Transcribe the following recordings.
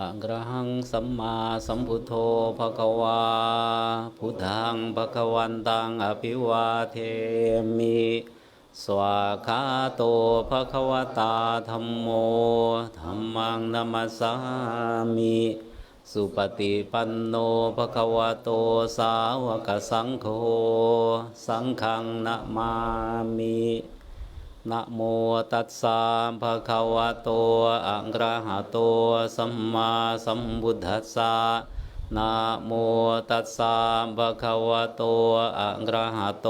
อะระหังสัมมาสัมพุทโธภะคะวา พุทธังภะคะวันตังอภิวาเทมิ สวาคาโตภะคะวตาธัมโมธัมมังนัมัสสามิ สุปฏิปันโนภะคะวะโตสาวกสังโฆ สังฆังนะมามิ นะโมตัสสะภะคะวะโตอะระหะโตสัมมาสัมพุทธัสสะนะโมตัสสะภะคะวะโตอะระหะโต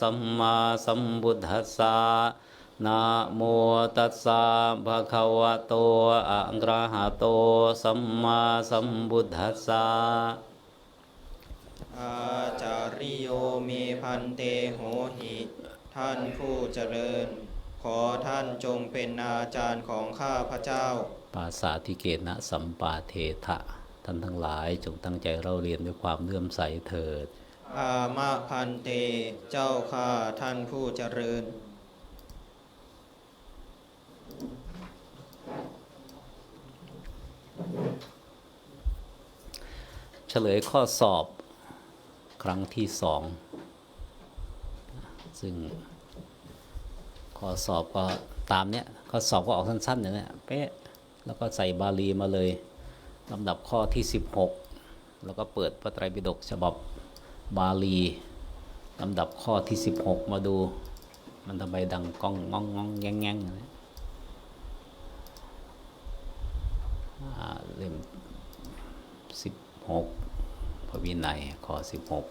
สัมมาสัมพุทธัสสะนะโมตัสสะภะคะวะโตอะระหะโตสัมมาสัมพุทธัสสะอาจาริโยเมพันเตโหหิ ท่านผู้เจริญ อท่านจงเป็นอาจารย์ของข้าพระเจ้า ปาสาธิเกนะสัมปาเทถะท่านทั้งหลายจงตั้งใจเราเรียนด้วยความเลื่อมใสเถิด อามะพันเต เจ้าข้าท่านผู้เจริญเฉลยข้อสอบครั้งที่สอง ซึ่ง ข้อสอบก็ตามเนี้ยข้อสอบก็ออกสั้นๆอย่างเนี้ยเป๊ะแล้วก็ใส่บาลีมาเลยลำดับข้อที่ 16 แล้วก็เปิดพระไตรปิฎกฉบับบาลีลำดับข้อที่ 16 มาดู มันทำไมดังก้องง้องง้องแง่งแง่งเล่มสิบหกพระวินัยข้อสิบหก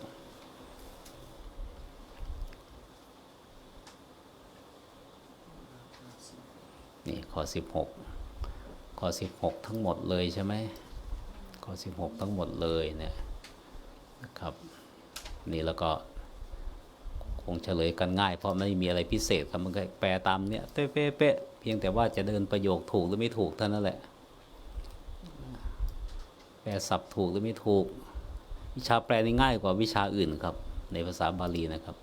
นี่ข้อสิบหกข้อสิบหกทั้งหมดเลยใช่ไหมข้อสิบหกทั้งหมดเลยเนี่ยนะครับนี่แล้วก็คงเฉลยกันง่าย เพราะไม่มีอะไรพิเศษครับมันก็แปลตามเนี้ยเป๊ะๆเป๊ะเพียงแต่ว่าจะเดินประโยคถูกหรือไม่ถูกเท่านั้นแหละแปลศัพท์ถูกหรือไม่ถูก วิชาแปลนี่ง่ายกว่าวิชาอื่นครับ ในภาษาบาลีนะครับ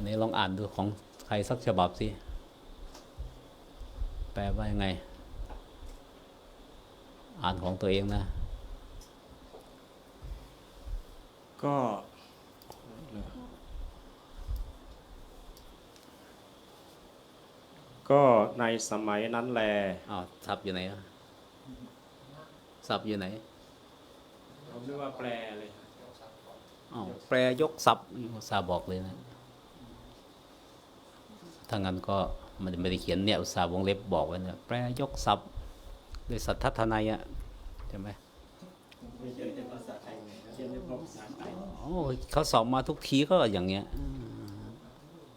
นนี้ลองอ่านดูของใครสักฉบับสิ แปลว่ายังไง อ่านของตัวเองนะ ก็ก็ในสมัยนั้นแลอ้าวศัพท์อยู่ไหนอะศัพท์อยู่ไหนผมนึกว่าแปลเลยอ้าวแปลยกศัพท์ภาษาห์บอกเลยนะ ถ้างั้นก็มันไม่ได้เขียนเนี่ยอุตสาห์วงเล็บบอกไว้เนี่ยแปลยกศัพท์โดยสัทธทนายอะใช่ไหมไม่เขียนเป็นภาษาไทยเขียนเป็นภาษาไทยโอ้ยเขาสอบมาทุกทีก็อย่างเงี้ยอืม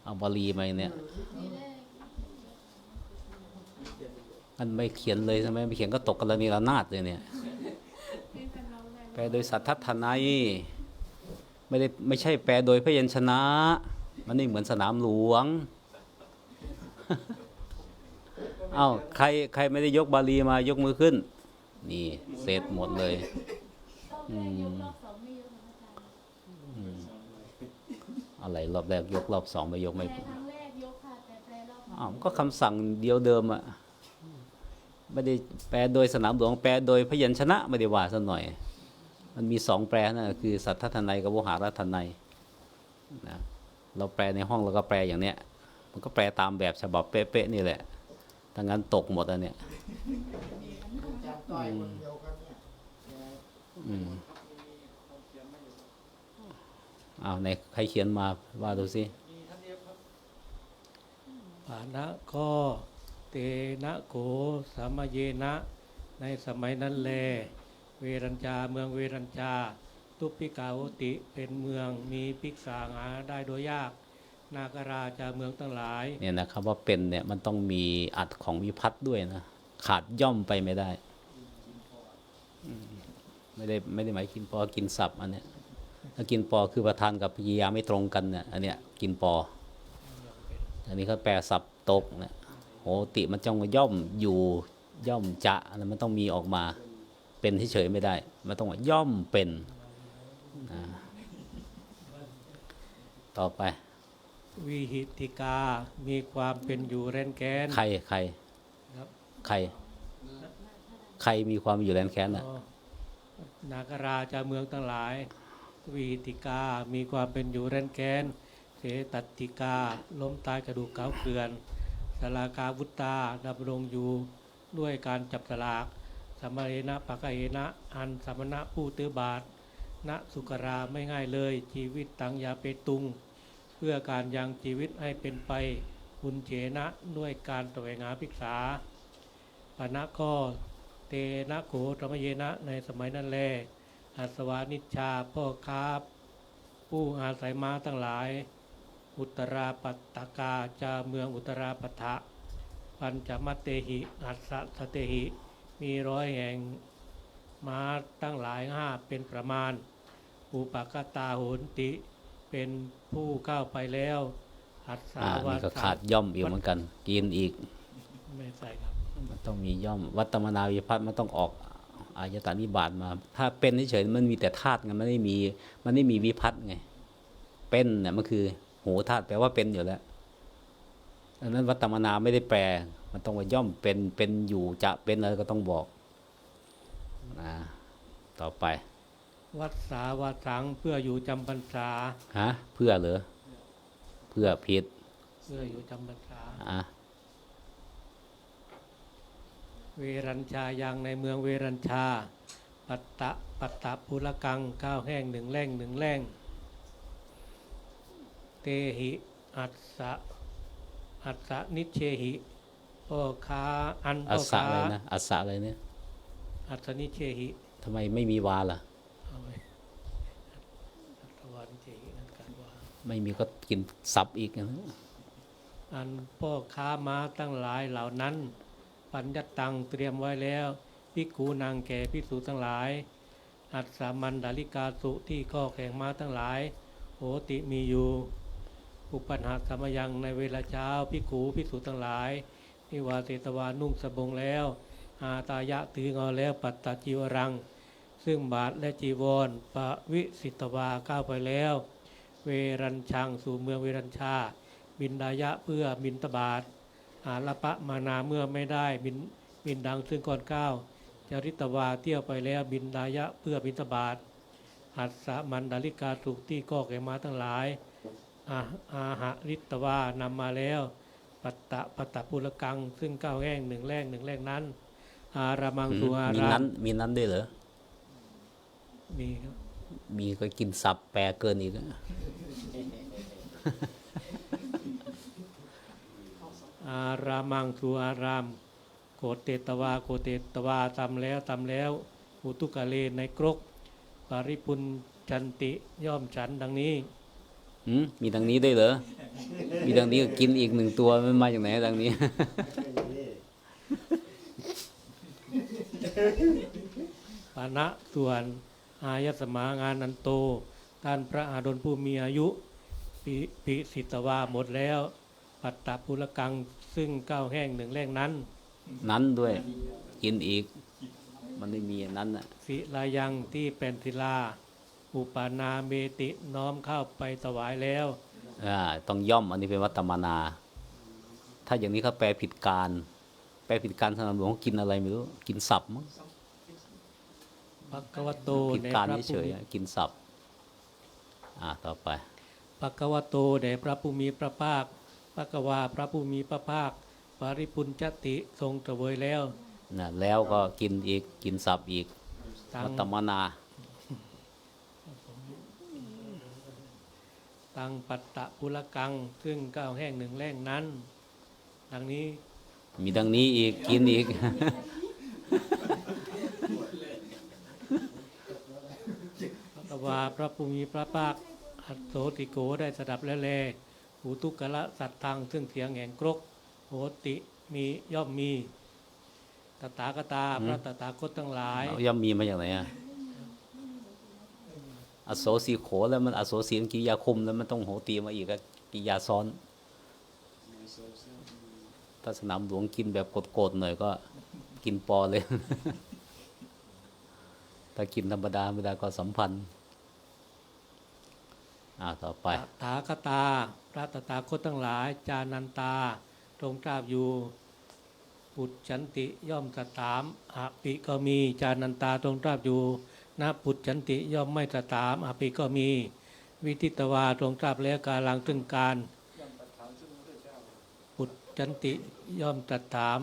เอาบาลีมาเนี่ยอันไม่เขียนเลยใช่ไหมไม่เขียนก็ตกกันละนีระนาดเลยเนี่ยแปลโดยสัทธทนายไม่ได้ไม่ใช่แปลโดยพยัญชนะ มันไม่เหมือนสนามหลวง เอ้าใครใครไม่ได้ยกบาลีมายกมือขึ้น นี่เสร็จหมดเลยอืมอืมอะไรรอบแรกยกรอบสองไม่ยกไม่แปลครั้งแรกยกค่ะแต่แปลรอบสองอ้าวก็คำสั่งเดียวเดิมอะไม่ได้แปลโดยสนามหลวงแปลโดยพยัญชนะไม่ได้ว่าซะหน่อย มันมีสองแปลนะคือสัทธทนายกับโวหารทนายนะเราแปลในห้องเราก็แปลอย่างเนี้ย มันก็แปลตามแบบฉบับเป๊ะๆนี่แหละถ้างั้นตกหมดอันเนี้ยอืมอ้าวไหนใครเขียนมาว่าดูสิปานะก็เตนะโกสามเยนะ ในสมัยนั้นแล เวรัญจาเมืองเวรัญจาตุปิกาโติเป็นเมืองมีภิกษาหาได้โดยยาก นาคราชาเมืองทั้งหลายเนี่ยนะครับว่าเป็นเนี่ยมันต้องมีอัดของวิพัฒน์ด้วยนะ ขาดย่อมไปไม่ได้ ไม่ได้ไม่ได้หมายกินปอกินสับอันเนี้ยถ้ากินปอคือประธานกับพยายาไม่ตรงกันเนี่ยอันเนี้ยกินปอ อันนี้เขาแปลสับตกเนี่ยโหติมันจ้องย่อมอยู่ย่อมจะอันนั้นมันต้องมีออกมาเป็นเฉยไม่ได้ มันต้องว่าย่อมเป็น ต่อไป วิหิติกา มีความเป็นอยู่แรนแกนใครใครครับใคร ใครมีความอยู่แรนแค้นอะอ๋อนาคราชาเมืองทั้งหลาย วิหิติกา มีความเป็นอยู่แรนแกนเสตัตติกา ล้มตายกระดูกเกาเกลื่อนสลากาวุตตาดำรงอยู่ด้วยการจับสลากสมมาเรนะปะกะเอนะ อันสมณะผู้ตื้อบาทณสุกราไม่ง่ายเลย ชีวิตตังยาเปตุงเพื่อการยังชีวิตให้เป็นไปบุญเจนะด้วยการแสวงาภิกษาปณะก็เตนะโขธรรมเยนะในสมัยนั้นแลอัสวานิชชาพ่อค้าผู้อาศัยม้าทั้งหลาย อุตราปัตตกาจาเมืองอุตราปัฏฐะปัญจมัตเตหิอัสสะสเตหิ มีร้อยแห่งม้าตั้งหลายห้าเป็นประมาณ อุปกตาโหนติ เป็นผู้ก้าวไปแล้วอัศสาอ่าวันี่ก็สขาดย่อมอีกเหมือนกัน กินอีกไม่ใส่ครับมันต้องมีย่อม วัตมนาวิพัฒน์มันต้องออกอายตานิบาตมา ถ้าเป็นเฉยๆมันมีแต่ธาตุไงมันไม่มี มันไม่มีวิพัฒน์ไง เป็นเนี่ยมันคือโหธาตุแปลว่าเป็นอยู่แล้วดังนั้นวัตมนาไม่ได้แปล มันต้องว่าย่อมเป็นเป็นอยู่จะเป็นอะไรก็ต้องบอกนะต่อไป วัดสาวาสังเพื่ออยู่จำพรรษาฮะเพื่อเหรอเพื่อผิดเพื่ออยู่จำพรรษาอะเวรัญชายังในเมืองเวรัญชา ปัตตะปัตตะภูลกังก้าวแห้งหนึ่งแร่งหนึ่งแร่ง เตหิอัสสะอัสสะนิเชหิพ่อค้าอันอัพ่สอสะค้าอะไรนะอัสสะอะไรเนี่ยอัสสนิเชหิทำไมไม่มีวาล่ะเอา ไว้อัตวานิเชหินั่นกันว่าไม่มีก็กินซับอีกนะอันพ่อค้าม้าตั้งหลายเหล่านั้น ปัญญตังเตรียมไว้แล้วพิกขูนางแก่พิสูจทั้งหลาย อัศามันดาลิกาสุที่ข้อแข่งม้าทั้งหลายโหติมีอยู่ อุปัญหาสมยังในเวลาเช้าพิกขูพิสูจทั้งหลายนิวาเตตวานุ่งสบงแล้วอาตายะถือเอาแล้วปัตตจีวรัง ซึ่งบาทและจีวรปะวิสิตวาก้าวไปแล้ว เวรัญชังสู่เมืองเวรัญชา บินดายะเพื่อบินตบาทอาลปะมานาเมื่อไม่ได้บินบินดังซึ่งก่อนก้าวจริตวาเที่ยวไปแล้วบินดายะเพื่อบินตบาทหัสสะมันดาลิกาสุกที่ก็แก่มาทั้งหลายอาอาหะริตวานำมาแล้ว ปัตตะปัตตะปุรกัง ซึ่งก้าวแห้งหนึ่งแรงหนึ่งแรงนั้น อารามังสุอามีนั้นมมีนั้นด้วยเหรอ มีครับมีก็กินสับแปลเกินอีกอะอารามังสุอาราม โกเตตวาโกเตตวาตำแล้วตำแล้วอุตุกะเลในกรก ปาริพุนจันติย่อมฉันดังนี้หืมมีดังนี้ด้วยเหรอ มีดังนี้ก็กินอีกหนึ่งตัวมันมาจากไหนดังนี้ ปานะส่วน อายสมางานนันโตท่านพระอาดลผู้มีอายุปิปิสิตวาหมดแล้ว ปัตตะปุรกังซึ่งก้าวแห้งหนึ่งแรงนั้น นั้นด้วยกินอีก มันไม่มีอันนั้นอะศิลายังที่เป็นศิลา อุปานาเมติน้อมเข้าไปถวายแล้วอ่าต้องย่อมอันนี้เป็นวัตมนา ถ้าอย่างนี้เขาแปลผิดการ แปลผิดการสนามหลวงกินอะไรไม่รู้ กินสับมั้ง ปักวโตผิดในการพระเฉผู้ยๆอะกินสับอ่าต่อไปปักวโตแด่พระผู้มีพระภาคปักวาพระผู้มีพระภาคปาริพุนจติทรงเสวยแล้วนะแล้วก็กินอีกกินสับอีกตังวัตมนาตังปัตตะปุรกัง ซึ่งก้าวแห้งหนึ่งแรงนั้น ดังนี้มีดังนี้อีกกินอีก ปักวาพระผู้มีพระภาคอัตโสติโกได้สดับแล้วแลหูตุกะละสัตทัง ซึ่งเสียงแห่งกรกโหติมีย่อมมีตถาคตาพระตถาคตทั้งหลายเอาย่อมมีมาจากไหนอะอโศสีโขแล้วมันอโศสีมันกิริยาคุมแล้วมันต้องโหตีมาอีกก็กิริยาซ้อนถ้าสนามหลวงกินแบบโกดๆหน่อยก็กินปอเลย ถ้ากินธรรมดาธรรมดาก็สัมพันธ์อ่าต่อไปตาคตาพระตถาคตทั้งหลาย จานันตาตรงกราบอยู่ ปุจฉันติย่อมสตามอภิก็มี จานันตาตรงกราบอยู่นะปุจฉันติย่อมไม่สตามอภิก็มี วิทิตวาตรงกราบแล้วกาลังตึงการปุจจันติย่อมตรัสถาม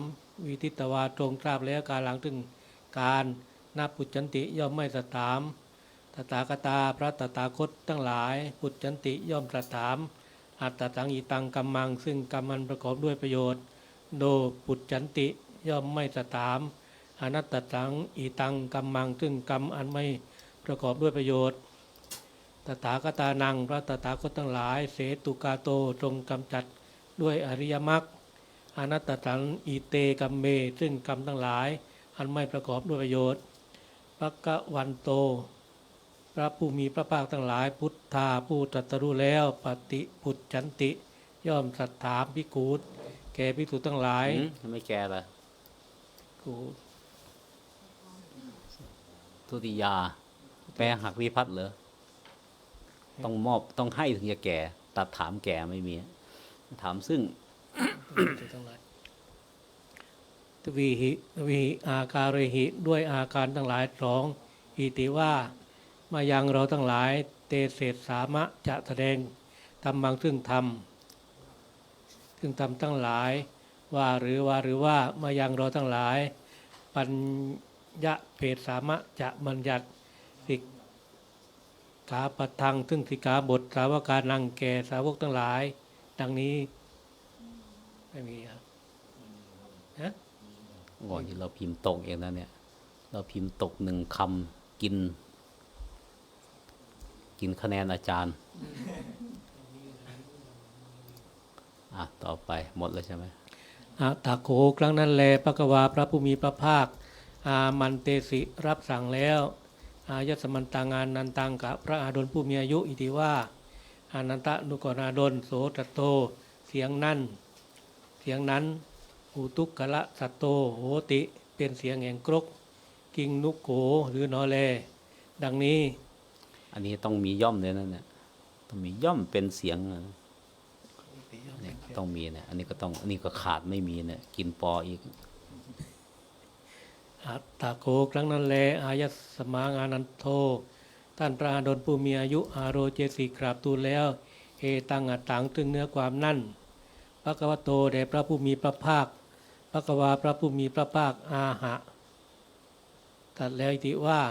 วิทิตวาตรงกราบแล้วกาลังถึงการ นับปุจจันติย่อมไม่ตรัสถามตถาคตาพระตถาคตทั้งหลาย ปุจจันติย่อมตรัสถามอัตตตังอีตังกัมมัง ซึ่งกรรมันประกอบด้วยประโยชน์ โดปุจจันติย่อมไม่ตรัสถามอนัตตังอีตังกัมมัง ซึ่งกรรมอันไม่ประกอบด้วยประโยชน์ตถาคตานังพระตถาคตทั้งหลาย เสตุกาโตทรงกำจัดด้วยอริยมรรคอนัตตังอีเตกัมเม ซึ่งกรรมทั้งหลาย อันไม่ประกอบด้วยประโยชน์ ปักกะวันโต พระผู้มีพระภาคทั้งหลายพุทธาผู้ตรัสรู้แล้วปฏิพุทธจันติ ย่อมสัตถามพิกูตแก่พิสูจทั้งหลายหืมทำไม่แก่ละกูทุติยา แปลหักวิพัฒน์เหรอต้องมอบต้องให้ถึงจะแก่ ตัดถามแก่ไม่มี ถามซึ่งพิสูจทั้งหลาย ทวีหิวีอาการหิด้วยอาการทั้งหลายสองอิติว่ามายังเราทั้งหลายเตเศษสามะจะแสดงทำบางซึ่งทำซึ่งทำทั้งหลายว่าหรือว่าหรือว่ามายังเราทั้งหลาย ปัญญะเพศสามะจะบัญญัติสิกขาปทังซึ่งสิกขาบทสาวการนังแก่สาวกทั้งหลาย ดังนี้ไม่มีครับ ก่อนที่เราพิมพ์ตกเองนะเนี่ย เราพิมพ์ตกหนึ่งคำกิน กินคะแนนอาจารย์ อะ ต่อไปหมดแล้วใช่ไหมอาตาโขครั้งนั้นแลพระกวาพระผู้มีพระภาค อามันเตสิรับสั่งแล้ว อายสมันตางานนันตังกับพระอาดลผู้มีอายุอิติว่าอานันตะนุกราดลโสตโต เสียงนั้นเสียงนั้น อุตุกกะละสัตโตโหติ เป็นเสียงแห่งกรก กิงนุกโขหรือนอแล ดังนี้ อันนี้ต้องมีย่อมเลยนะเนี่ยต้องมีย่อมเป็นเสียงนะเนี่ยต้องมีเนี่ยอันนี้ก็ต้องอันนี้ก็ขาดไม่มีเนี่ยกินปออีกอัตตาโกครั้งนั้นแล อายสมางานันโทท่านพระอาดลผู้มีอายุอาโรเจสีกราบทูลแล้วเอตังอัตตังถึงเนื้อความนั่นพระกวโตแด่พระผู้มีพระภาค พระกวาพระผู้มีพระภาคอาหะตัดแล้วอิติว่า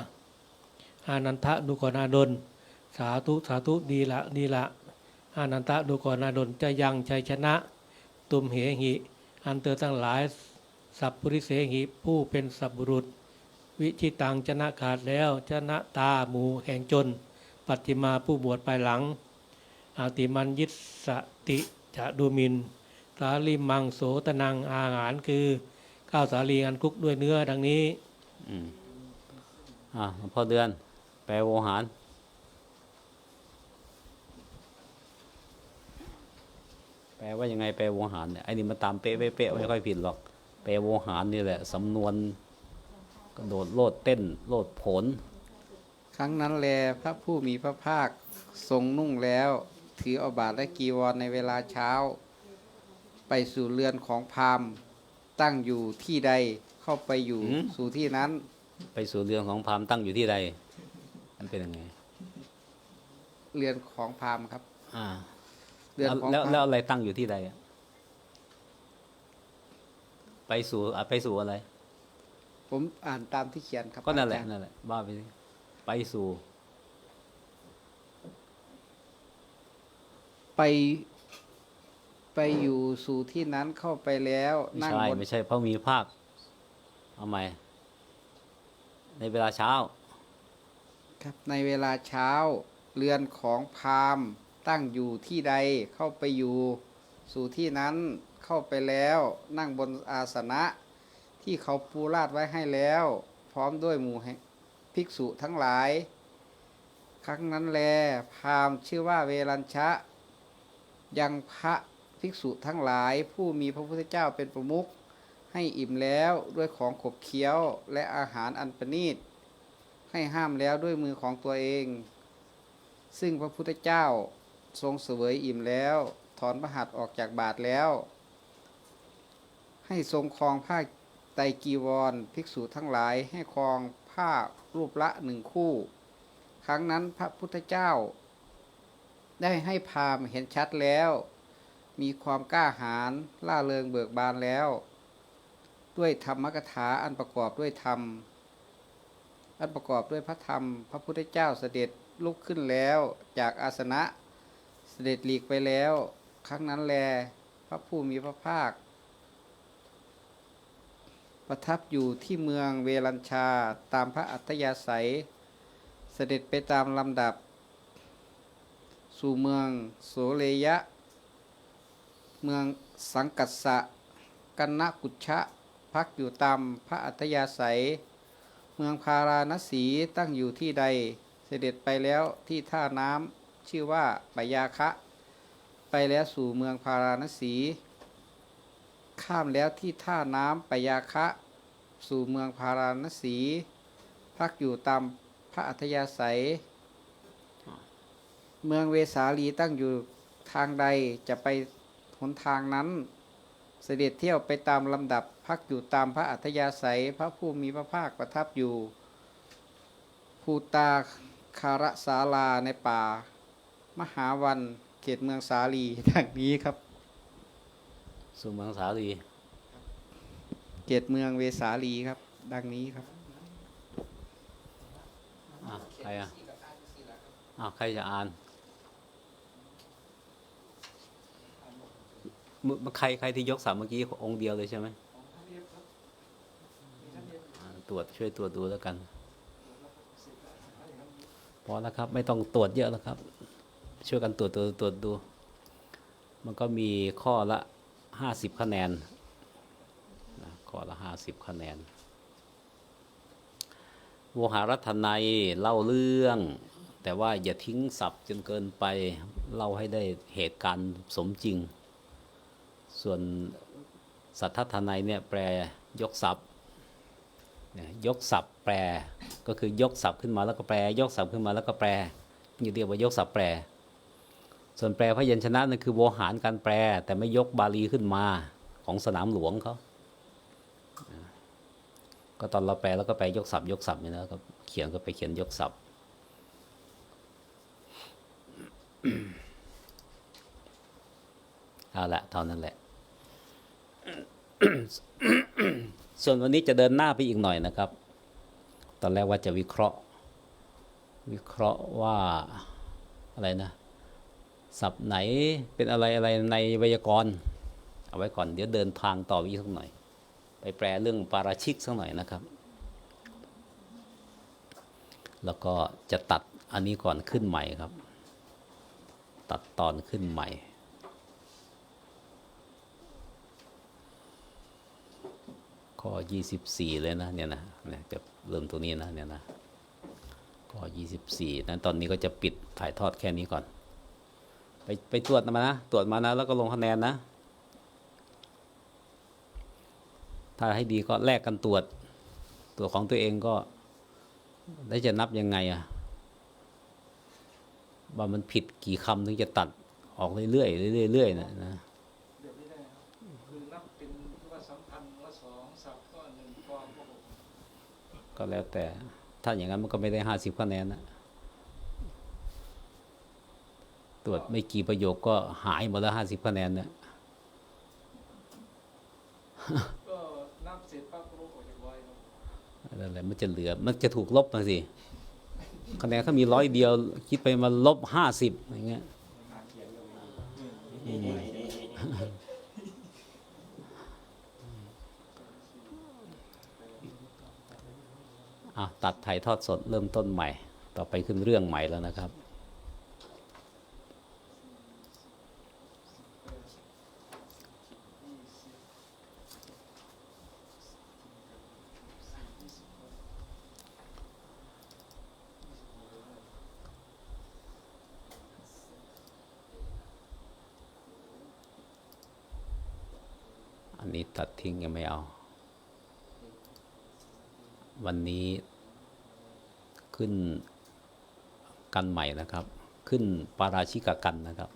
อานันทะนุกรนาดลสาธุสาธุดีละดีละ อานันทะนุกรนาดลจะยังชัยชนะ ตุมเหหิ อันเตอทั้งหลาย สัพปริเสหิผู้เป็นสัพบุรุษ วิชิตังชนะขาดแล้วชนะตาหมูแห่งจนปฏิมาผู้บวชภายหลังอาติมันยิสติจะดูมิน สาลีมังโสตนังอาหารคือ ข้าวสาลีอันคลุกด้วยเนื้อดังนี้อืมอะหลวงพ่อเดือน แปลโวหารแปลว่ายังไงแปลโวหารเนี่ยไอ้นี่มันตามเป๊ะๆเป๊ะๆไม่ค่อยผิดหรอก แปลโวหารนี่แหละสำนวนกระโดดโลดเต้นโลดผล ครั้งนั้นแลพระผู้มีพระภาคทรงนุ่งแล้ว ถือเอาบาทและกีวรในเวลาเช้า ไปสู่เรือนของพราหมณ์ตั้งอยู่ที่ใดเข้าไปอยู่หืม สู่ที่นั้น ไปสู่เรื่องของพราหมณ์ตั้งอยู่ที่ใด มันเป็นยังไง เรือนของพราหมณ์ครับ อ่า เรือนแล้วของแล้วพราแล้วหมณ์อะไรตั้งอยู่ที่ใดอะไปสู่อะไปสู่อะไร ผมอ่านตามที่เขียนครับก็นั่นแหละอาจารย์นั่นแหละว่าไปสิไปสู่ ไป ไปอยู่สู่ที่นั้นเข้าไปแล้วไม่นั่งใช่บนไม่ใช่เพราะมีภาคเอาใหม่ ในเวลาเช้า ครับในเวลาเช้า เรือนของพราหมณ์ตั้งอยู่ที่ใดเข้าไปอยู่ สู่ที่นั้นเข้าไปแล้วนั่งบนอาสนะ ที่เขาปูราดไว้ให้แล้ว พร้อมด้วยหมู่แห่งภิกษุทั้งหลาย ครั้งนั้นแลพราหมณ์ชื่อว่าเวรัญชะ ยังพระ ภิกษุทั้งหลายผู้มีพระพุทธเจ้าเป็นประมุขให้อิ่มแล้วด้วยของขบเคี้ยวและอาหารอันประณีตให้ห้ามแล้วด้วยมือของตัวเอง ซึ่งพระพุทธเจ้าทรงเสวยอิ่มแล้ว ถอนพระหัตออกจากบาทแล้ว ให้ทรงครองผ้าไตกีวร ภิกษุทั้งหลายให้ครองผ้ารูปละหนึ่งคู่ ครั้งนั้นพระพุทธเจ้า ได้ให้พามเห็นชัดแล้ว มีความกล้าหาญล่าเริงเบิกบานแล้ว ด้วยธรรมกถาอันประกอบด้วยธรรม อันประกอบด้วยพระธรรม พระพุทธเจ้าเสด็จลุกขึ้นแล้วจากอาสนะเสด็จหลีกไปแล้ว ครั้งนั้นแล พระผู้มีพระภาค ประทับอยู่ที่เมืองเวลัญชาตามพระอัธยาศัย เสด็จไปตามลำดับ สู่เมืองโสเลยะ เมืองสังกัสสะกันนกุชชะ พักอยู่ตามพระอัธยาศัย เมืองพาราณสีตั้งอยู่ที่ใดเสด็จไปแล้วที่ท่าน้ำชื่อว่าปยาคะ ไปแล้วสู่เมืองพาราณสี ข้ามแล้วที่ท่าน้ำปยาคะ สู่เมืองพาราณสี พักอยู่ตามพระอัธยาศัย เมืองเวสาลีตั้งอยู่ทางใดจะไป หนทางนั้น เสด็จเที่ยวไปตามลำดับพักอยู่ตามพระอัธยาศัยพระผู้มีพระภาคประทับอยู่ ภูตาคารสาลาในป่า มหาวันเขตเมืองสาลีดังนี้ครับ สู่เมืองสาลีเขตเมืองเวสาลีครับ ดังนี้ครับอะใครอะอ้าวใครจะอ่านมึมึ ใครใครที่ยกสามเมื่อกี้องค์เดียวเลยใช่ไหมตรวจช่วยตรวจดูแล้วกันพอแล้วครับ ไม่ต้องตรวจเยอะแล้วครับ ช่วยกันตรวจตรวจตรวจดู มันก็มีข้อละห้าสิบคะแนนนะข้อละห้าสิบคะแนนโวหารทนัยเล่าเรื่อง แต่ว่าอย่าทิ้งศัพท์จนเกินไป เล่าให้ได้เหตุการณ์สมจริง ส่วนสัทธทนัยเนี่ยแปลยกศัพท์เนี่ยยกศัพท์แปลก็คือยกศัพท์ขึ้นมาแล้วก็แปล ยกศัพท์ขึ้นมาแล้วก็แปลนี่เรียกว่ายกศัพท์แปล ส่วนแปลพยัญชนะนั่นคือโวหารการแปล แต่ไม่ยกบาลีขึ้นมาของสนามหลวงเขาก็ตอนเราแปลแล้วก็แปยกศัพท์ยกศัพท์เนี่ยนะก็เขียนก็ไปเขียนยกศัพท์เอาละเท่านั้นแหละ ส่วนวันนี้จะเดินหน้าไปอีกหน่อยนะครับ ตอนแรกว่าจะวิเคราะห์ วิเคราะห์ว่าอะไรนะศัพท์ไหนเป็นอะไรอะไรในไวยากรณ์เอาไว้ก่อนเดี๋ยวเดินทางต่ออีกสักหน่อย ไปแปลเรื่องปาราชิกสักหน่อยนะครับ แล้วก็จะตัดอันนี้ก่อนขึ้นใหม่ครับ ตัดตอนขึ้นใหม่ ข้อ 24 เลยนะเนี่ยนะเนี่ยจะเริ่มตรงนี้นะเนี่ยนะข้อ 24 นั้นตอนนี้ก็จะปิดถ่ายทอดแค่นี้ก่อน ไปไปตรวจมานะ ตรวจมานะ แล้วก็ลงคะแนนนะ ถ้าให้ดีก็แลกกันตรวจตัวของตัวเองก็ ได้จะนับยังไงอะว่ามันผิดกี่คำถึงจะตัดออกเรื่อยๆเรื่อยๆเรื่อยๆนะนะ เดี๋ยวนี้ได้ครับคือนับเป็นว่าสำคัญว่าสองศัพท์ก็หนึ่งกองก็หก ก็แล้วแต่ ถ้าอย่างนั้นมันก็ไม่ได้ห้าสิบคะแนนนะตรวจไม่กี่ประโยคก็หายหมดแล้วห้าสิบคะแนนเนี่ยก็นับเสร็จปั๊บก็ลบออกจากร้อยครับนั่นแหละมันจะเหลือ มันจะถูกลบมาสิ คะแนนเขามีร้อยเดียว คิดไปมาลบห้าสิบอย่างเงี้ย อะตัดถ่ายทอดสดเริ่มต้นใหม่ ต่อไปขึ้นเรื่องใหม่แล้วนะครับอันนี้ตัดทิ้งยังไม่เอา วันนี้ ขึ้นกันใหม่นะครับ ขึ้นปาราชิกกันนะครับ